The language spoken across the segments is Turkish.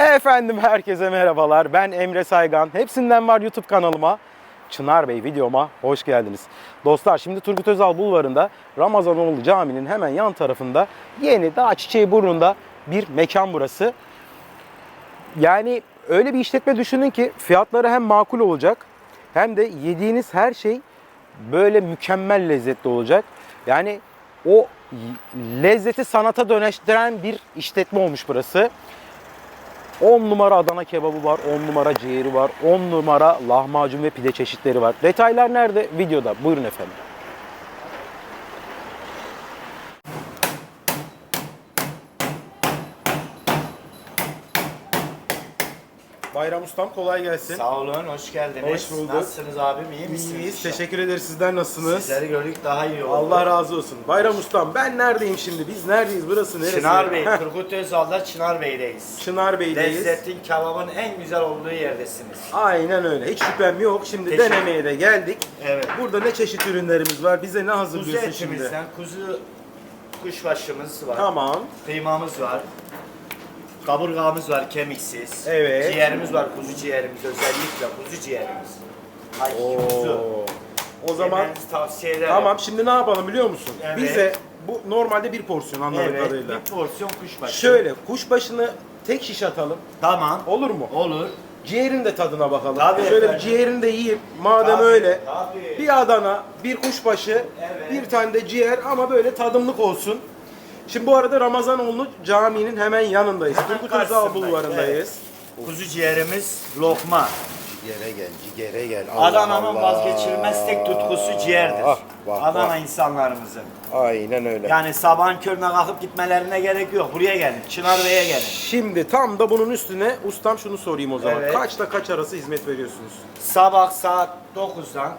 Efendim herkese merhabalar. Ben Emre Saygan. Hepsinden var YouTube kanalıma. Çınar Bey videoma hoş geldiniz. Dostlar şimdi Turgut Özal Bulvarı'nda Ramazanoğlu Camii'nin hemen yan tarafında yeni Dağ Çiçeği Burnu'nda bir mekan burası. Yani öyle bir işletme düşünün ki fiyatları hem makul olacak hem de yediğiniz her şey böyle mükemmel lezzetli olacak. Yani o lezzeti sanata dönüştüren bir işletme olmuş burası. 10 numara Adana kebabı var, 10 numara ciğeri var, 10 numara lahmacun ve pide çeşitleri var. Detaylar nerede? Videoda. Buyurun efendim. Bayram Ustam kolay gelsin. Sağ olun, hoş geldiniz. Hoş bulduk. Nasılsınız abim, iyi misiniz? İyiyiz. Teşekkür ederiz. Sizler nasılsınız? Sizleri gördük daha iyi oldu. Allah razı olsun. Bayram Ustam ben neredeyim şimdi? Biz neredeyiz? Burası neresi? Çınar Bey, Turgut Özal'da Çınar Bey'deyiz. Çınar Bey'deyiz. Lezzetin, kebabın en güzel olduğu yerdesiniz. Aynen öyle. Hiç şüphem yok. Şimdi Teşekkür- denemeye de geldik. Evet. Burada ne çeşit ürünlerimiz var? Bize ne Kuzu hazırlıyorsun şimdi? etimizden, kuzu kuşbaşımız var. Tamam. Kıymamız var. Kaburgamız var kemiksiz. Evet. Ciğerimiz var, kuzu ciğerimiz özellikle kuzu ciğerimiz. Kuzu. Oo. O zaman Yemenizi tavsiye ederim. tamam şimdi ne yapalım biliyor musun? Evet. Bize bu normalde bir porsiyon anladığım Evet, kadarıyla. bir porsiyon kuşbaşı. Şöyle kuşbaşını tek şiş atalım. Tamam. Olur mu? Olur. Ciğerin de tadına bakalım. Tabii Şöyle bir efendim. ciğerini de yiyeyim. Madem Tabii, öyle. tabii. Bir Adana, bir kuşbaşı, Evet. bir tane de ciğer ama böyle tadımlık olsun. Şimdi bu arada Ramazanoğlu Camii'nin hemen yanındayız. Hemen Turgut Özal karşısındayız, Bulvarı'ndayız. Kuzu ciğerimiz lokma. Ciğere gel, ciğere gel. Adana'nın vazgeçilmez tek tutkusu ciğerdir. Ah, bak, Adana bak. insanlarımızın. Aynen öyle. Yani sabahın körüne kalkıp gitmelerine gerek yok. Buraya gelin. Çınar Bey'e gelin. Şimdi tam da bunun üstüne ustam şunu sorayım o zaman. Evet. Kaçta kaç arası hizmet veriyorsunuz? Sabah saat 9'dan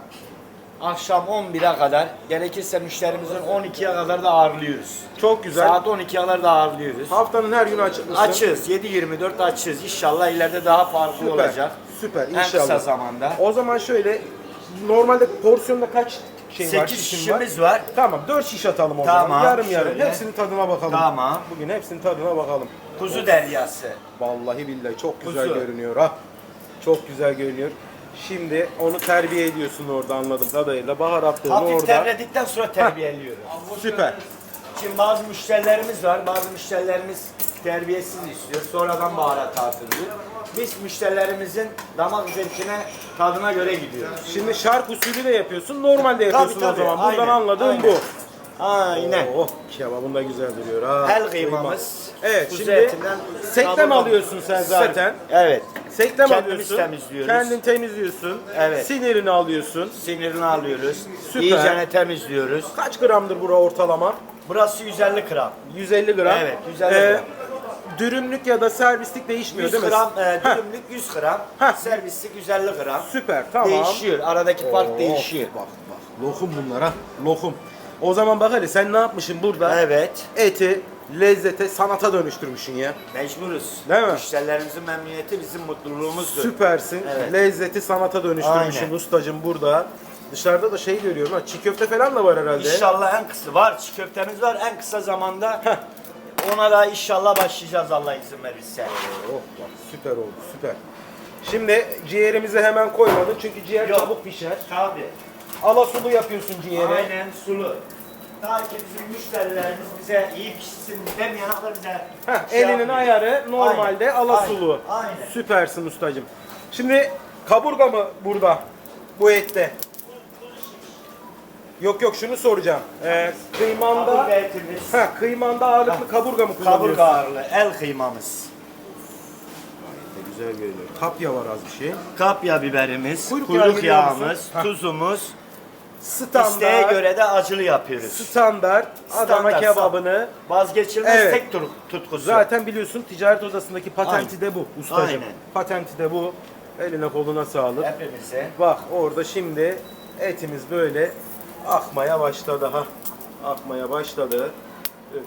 akşam 11'e kadar gerekirse müşterimizin 12'ye kadar da ağırlıyoruz. Çok güzel. Saat 12'ye kadar da ağırlıyoruz. Haftanın her günü açık mısın? Açız. 7-24 açız. İnşallah ileride daha farklı Süper. olacak. Süper En inşallah. kısa zamanda. O zaman şöyle normalde porsiyonda kaç şey var? 8 şişim var? şişimiz var. Tamam 4 şiş atalım o Tamam, zaman. Yarım yarım. şöyle. Hepsinin tadına bakalım. Tamam. Bugün hepsinin tadına bakalım. Kuzu deryası. Vallahi billahi çok güzel Kuzu. görünüyor ha. Çok güzel görünüyor. Şimdi onu terbiye ediyorsun orada anladım kadarıyla. Baharatlığını Hafif orada. terledikten sonra terbiyeliyoruz. Süper. Şimdi bazı müşterilerimiz var. Bazı müşterilerimiz terbiyesiz istiyor. Sonradan baharat artırıyor. Biz müşterilerimizin damak zevkine, tadına göre gidiyoruz. Şimdi şark usulü de yapıyorsun. Normalde yapıyorsun o zaman. Buradan Aynen, anladığım aynen. bu. Aynen. Oh kebabın da güzel duruyor ha. Hel kıymamız. Evet kuzu şimdi etinden sekle mi kaburga- alıyorsun sen zaten? Evet. Sekle mi Kendimiz alıyorsun? temizliyoruz. Kendin temizliyorsun. Evet. Sinirini alıyorsun. Sinirini alıyoruz. Süper. İyicene temizliyoruz. Kaç gramdır bura ortalama? Burası 150 gram. 150 gram. Evet, 150 gram. dürümlük ya da servislik değişmiyor 100 değil mi? gram, e, Heh, dürümlük 100 gram. Heh. Servislik 150 gram. Süper tamam. Değişiyor. Aradaki fark Oh, değişiyor. Bak bak lokum bunlar ha. Lokum. O zaman bak hele sen ne yapmışsın burada? Evet. Eti lezzete, sanata dönüştürmüşsün ya. Mecburuz. Değil mi? Müşterilerimizin memnuniyeti bizim mutluluğumuzdur. Süpersin. Evet. Lezzeti sanata dönüştürmüşsün Aynen. ustacım burada. Dışarıda da şey görüyorum ha çiğ köfte falan da var herhalde. İnşallah en kısa var. Çiğ köftemiz var. En kısa zamanda ona da inşallah başlayacağız Allah izin verirse. Oh bak süper oldu süper. Şimdi ciğerimizi hemen koymadın çünkü ciğer Yok. çabuk pişer. Tabii. Alasulu yapıyorsun ciğeri. Aynen sulu. Ta ki bizim müşterilerimiz bize iyi pişsin demeyen kadar bize Heh, şey elinin yapmıyor. ayarı normalde Aynen, alasulu. Aynen. aynen. Süpersin ustacım. Şimdi kaburga mı burada? Bu ette. Yok yok şunu soracağım. Ee, kıymanda Kaburga etimiz. ha, kıymanda ağırlıklı kaburga mı kullanıyorsun? Kaburga ağırlığı. El kıymamız. Ne güzel görünüyor. Kapya var az bir şey. Kapya biberimiz, Kuyruk kuyruk, yağı biliyor musun? yağımız, Hah. tuzumuz. Standart. İsteğe göre de acılı yapıyoruz. standart Adana Standart, kebabını Vazgeçilmez Evet. tek tur- tutkusu. zaten biliyorsun ticaret odasındaki patenti de bu ustacım. Aynen. Patenti de bu. Eline koluna sağlık. hepimize. Bak orada şimdi etimiz böyle akmaya başladı ha. Akmaya başladı. Öf.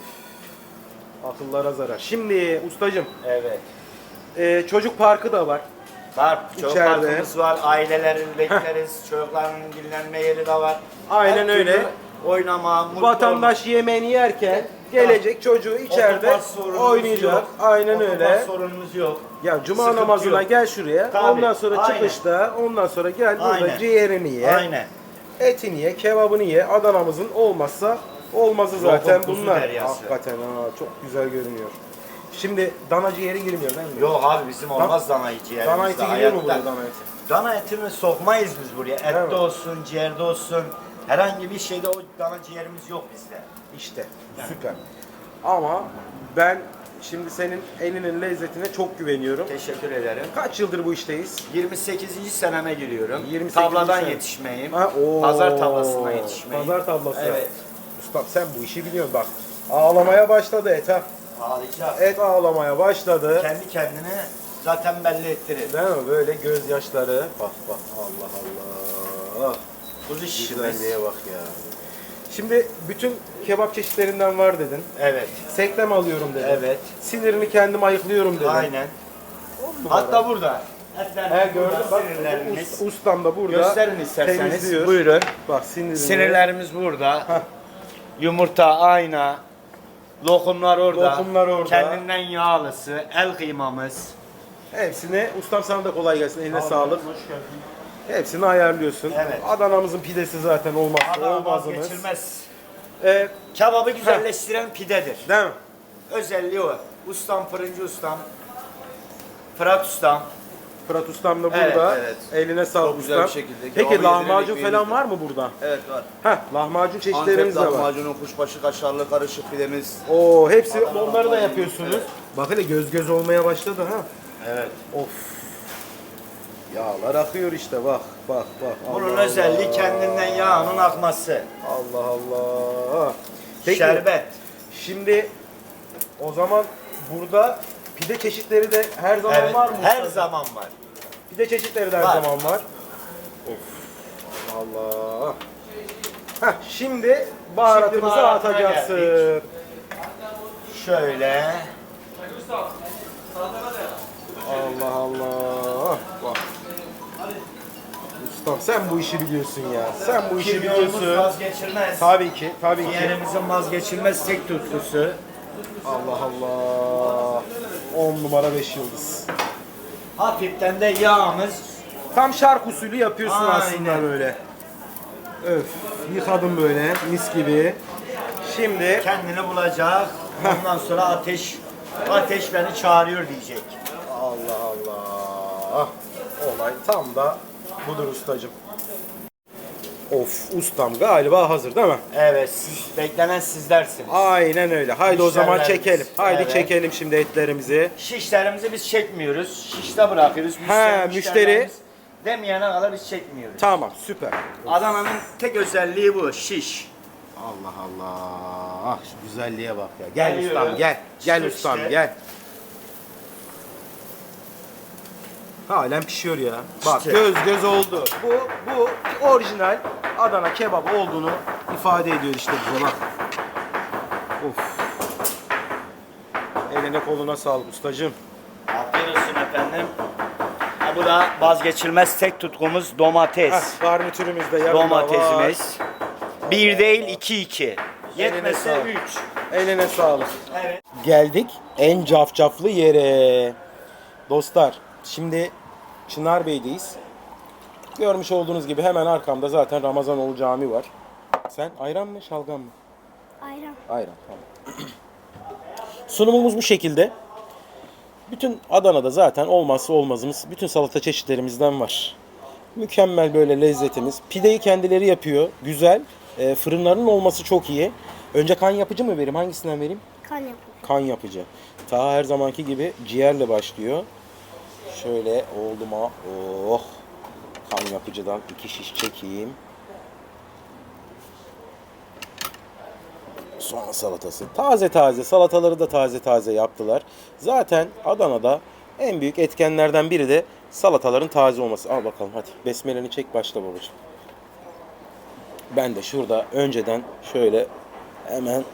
Akıllara zarar. Şimdi ustacım Evet. e, çocuk parkı da var. Var, çocuk İçeride. parkımız var, ailelerin bekleriz, çocukların dinlenme yeri de var. Aynen Her öyle. türlü oynama, mutlu Vatandaş yemeğini yerken gelecek çocuğu olma. içeride Otopark sorunumuz oynayacak. yok. Aynen Otopark öyle. sorunumuz yok. Ya cuma Sıkıntı namazına yok. gel şuraya. Tabii, Ondan sonra aynen. çıkışta, ondan sonra gel burada Aynen. ciğerini ye. Aynen. Etini ye, kebabını ye. Adana'mızın olmazsa olmazı zaten kuzu bunlar. deryası. Hakikaten ha, çok güzel görünüyor. Şimdi dana ciğeri girmiyor değil mi? Yok abi bizim olmaz dana eti yerimizde. Dana eti giriyor mu hayatta. buraya dana eti? Dana etini sokmayız biz buraya. Ette olsun, ciğerde olsun. Herhangi bir şeyde o dana ciğerimiz yok bizde. İşte süper. Ama ben şimdi senin elinin lezzetine çok güveniyorum. Teşekkür ederim. Kaç yıldır bu işteyiz? 28. seneme giriyorum. 28. Tavladan sene. yetişmeyim. Ha, oo. Pazar tavlasına yetişmeyim. Pazar tablası. Evet. Ustam sen bu işi biliyorsun bak. Ağlamaya başladı et ha. Ağlayacağız. Et ağlamaya başladı. Kendi kendine zaten belli ettirir. Değil mi? Böyle gözyaşları. Bak bak Allah Allah. Kuzu şişimiz. Güzelliğe bak ya. Şimdi bütün kebap çeşitlerinden var dedin. Evet. Seklem alıyorum dedin. Evet. Sinirini kendim ayıklıyorum dedin. Aynen. Hatta burada. He gördüm bak sinirlerimiz. us- ustam da burada Gösterin isterseniz. temizliyor. Buyurun. Bak sinirini. Sinirlerimiz burada. Yumurta, ayna. Lokumlar orada. Lokumlar orada. Kendinden yağlısı, el kıymamız. Hepsini ustam sana da kolay gelsin eline sağlık. Hoş geldin. Hepsini ayarlıyorsun. Evet. Adana'mızın pidesi zaten olmazsa Adana olmazımız. Ee, Kebabı güzelleştiren pidedir. değil mi? Özelliği o. Ustam, fırıncı ustam. Fırat ustam. Fırat ustam da Evet, burada. evet. Eline sağlık Çok güzel ustam. bir şekilde. Peki lahmacun falan var mı burada? Evet var. Heh, lahmacun Antep çeşitlerimiz de var. lahmacunu, kuşbaşı kaşarlı karışık pidemiz. Oo, hepsi onları da yapıyorsunuz. Bak hele göz göz olmaya başladı ha. Evet. Of. Yağlar akıyor işte bak bak bak. Bunun Allah özelliği Allah. kendinden yağının akması. Allah Allah. Peki, Şerbet. Şimdi o zaman burada pide çeşitleri de her zaman Evet. var mı? Her zaman var. Pide çeşitleri de her Var. zaman var. Of. Allah. Heh, şimdi baharatımızı baharatına atacaksın. Şöyle. Allah Allah. Bak. Ustam sen bu işi biliyorsun ya. Sen bu işi Kimyonumuz biliyorsun. vazgeçilmez. Tabii ki, tabii ki. Ciğerimizin vazgeçilmez tek tutkusu. Allah Allah. 10 numara 5 yıldız. Hafiften de yağımız. Tam şark usulü yapıyorsun Aynen. aslında böyle. Öf, yıkadım böyle mis gibi. Şimdi Kendini bulacak. Ondan sonra ateş ateş beni çağırıyor diyecek. Allah Allah. Olay tam da budur ustacım. Of ustam galiba hazır değil mi? Evet, siz, beklenen sizlersiniz. Aynen öyle. Haydi o zaman Müşterilerimiz. çekelim. Haydi Evet. çekelim şimdi etlerimizi. Şişlerimizi biz çekmiyoruz. Şişte bırakıyoruz. He, müşteri- müşterilerimiz Demeyene kadar biz çekmiyoruz. Tamam süper. Adana'nın tek özelliği bu, şiş. Allah Allah. Şu güzelliğe bak ya. Gel Geliyor. ustam gel. Gel İşte ustam gel. Halen pişiyor ya. Bak İşte. göz göz oldu. Bu bu orijinal Adana kebabı olduğunu ifade ediyor işte bize bak. Of. Eline koluna sağlık ustacığım. Afiyet olsun efendim. Ha, bu da vazgeçilmez tek tutkumuz domates. Heh, garnitürümüz de var. Domatesimiz. Bir değil iki iki. Yetmese sağlık. üç. Eline sağlık. Evet. Geldik en cafcaflı yere. Dostlar şimdi Çınar Bey'deyiz. Görmüş olduğunuz gibi hemen arkamda zaten Ramazanoğlu Cami var. Sen ayran mı şalgam mı? Ayran. Ayran tamam. Sunumumuz bu şekilde. Bütün Adana'da zaten olmazsa olmazımız bütün salata çeşitlerimizden var. Mükemmel böyle lezzetimiz. Pideyi kendileri yapıyor. Güzel. E, fırınlarının olması çok iyi. Önce kan yapıcı mı vereyim? Hangisinden vereyim? Kan yapıyor. kan yapıcı. Ta her zamanki gibi ciğerle başlıyor. Şöyle oldu mu? Oh. Kan yapıcıdan iki şiş çekeyim. Soğan salatası. Taze taze salataları da taze taze yaptılar. Zaten Adana'da en büyük etkenlerden biri de salataların taze olması. Al bakalım hadi. Besmeleni çek başla babacığım. Ben de şurada önceden şöyle hemen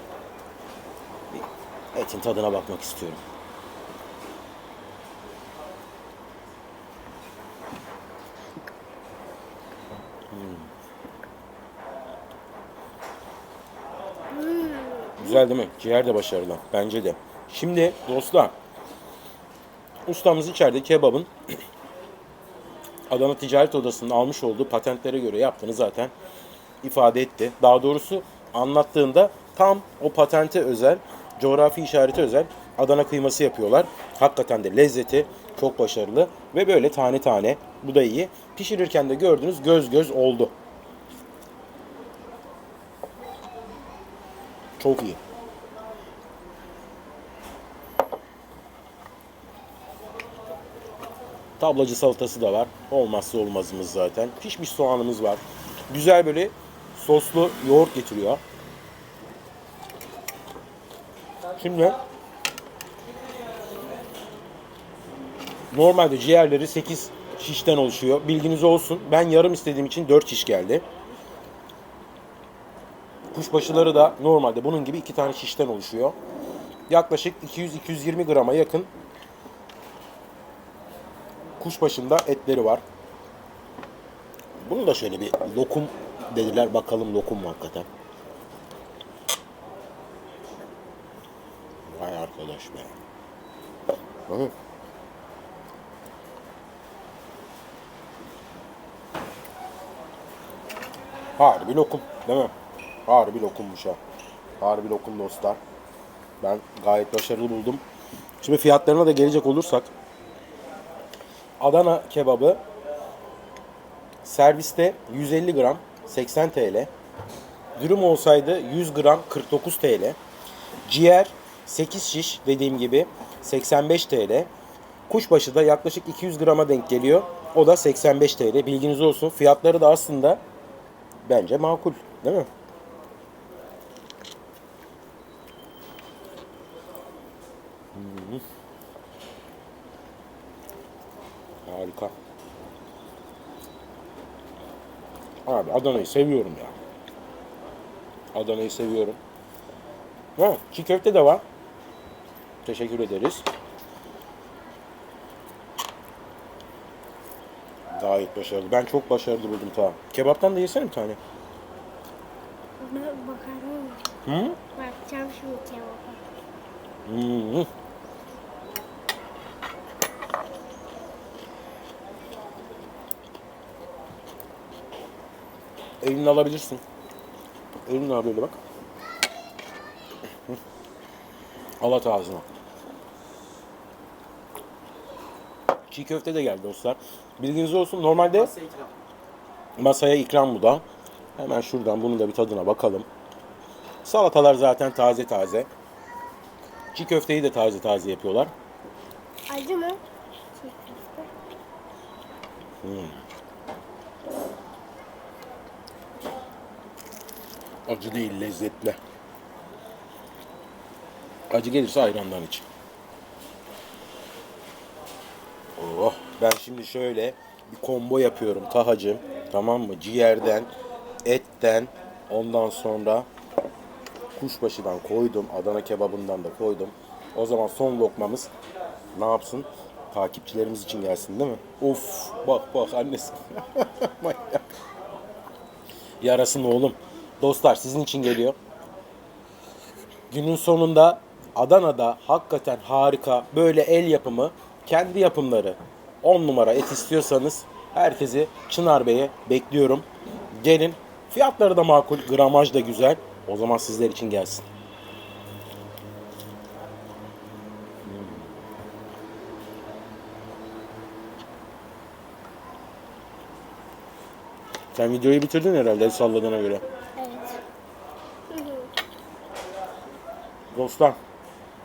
etin tadına bakmak istiyorum. Güzel değil mi? Ciğer de başarılı. Bence de. Şimdi dostlar. Ustamız içeride kebabın Adana Ticaret Odası'nın almış olduğu patentlere göre yaptığını zaten ifade etti. Daha doğrusu anlattığında tam o patente özel, coğrafi işareti özel Adana kıyması yapıyorlar. Hakikaten de lezzeti çok başarılı ve böyle tane tane bu da iyi. Pişirirken de gördünüz göz göz oldu. Çok iyi. Tablacı salatası da var. Olmazsa olmazımız zaten. Pişmiş soğanımız var. Güzel böyle soslu yoğurt getiriyor. Şimdi normalde ciğerleri 8 şişten oluşuyor. Bilginiz olsun. Ben yarım istediğim için 4 şiş geldi. Kuşbaşıları da normalde bunun gibi 2 tane şişten oluşuyor. Yaklaşık 200-220 grama yakın kuşbaşında etleri var. Bunu da şöyle bir lokum dediler. Bakalım lokum mu hakikaten. Vay arkadaş be. Bakın. Harbi lokum değil mi? Harbi lokummuş ha. Harbi lokum dostlar. Ben gayet başarılı buldum. Şimdi fiyatlarına da gelecek olursak Adana kebabı serviste 150 gram 80 TL. Dürüm olsaydı 100 gram 49 TL. Ciğer 8 şiş dediğim gibi 85 TL. Kuşbaşı da yaklaşık 200 grama denk geliyor. O da 85 TL. Bilginiz olsun. Fiyatları da aslında bence makul. Değil mi? Hmm. Harika. Abi Adana'yı seviyorum ya. Adana'yı seviyorum. Ha, çiğ köfte de var. Teşekkür ederiz. Gayet başarılı. Ben çok başarılı buldum ta. Kebaptan da yesene bir tane. Ben bakarım. Hı? Bakacağım şimdi cevaba. Hmm. Elini alabilirsin. Elini al böyle bak. Hı. Al at ağzına. Çiğ köfte de geldi dostlar. Bilginiz olsun. Normalde masaya ikram bu da. Hemen şuradan bunun da bir tadına bakalım. Salatalar zaten taze taze. Çiğ köfteyi de taze taze yapıyorlar. Acı mı? Çiğ köfte. Acı değil, lezzetli. Acı gelirse ayrandan iç. Oh, ben şimdi şöyle bir combo yapıyorum tahacım. Tamam mı? Ciğerden, etten, ondan sonra kuşbaşıdan koydum. Adana kebabından da koydum. O zaman son lokmamız ne yapsın? Takipçilerimiz için gelsin değil mi? Of bak bak annesi. Yarasın oğlum. Dostlar sizin için geliyor. Günün sonunda Adana'da hakikaten harika böyle el yapımı kendi yapımları 10 numara et istiyorsanız herkesi Çınar Bey'e bekliyorum. Gelin. Fiyatları da makul, gramaj da güzel. O zaman sizler için gelsin. Sen videoyu bitirdin herhalde salladığına göre. Evet. Dostlar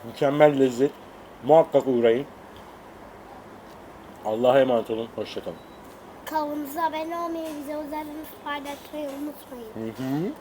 mükemmel lezzet. Muhakkak uğrayın. Allah'a emanet olun. Hoşçakalın. Kanalımıza abone olmayı, bize özellikle paylaşmayı unutmayın. Hı hı.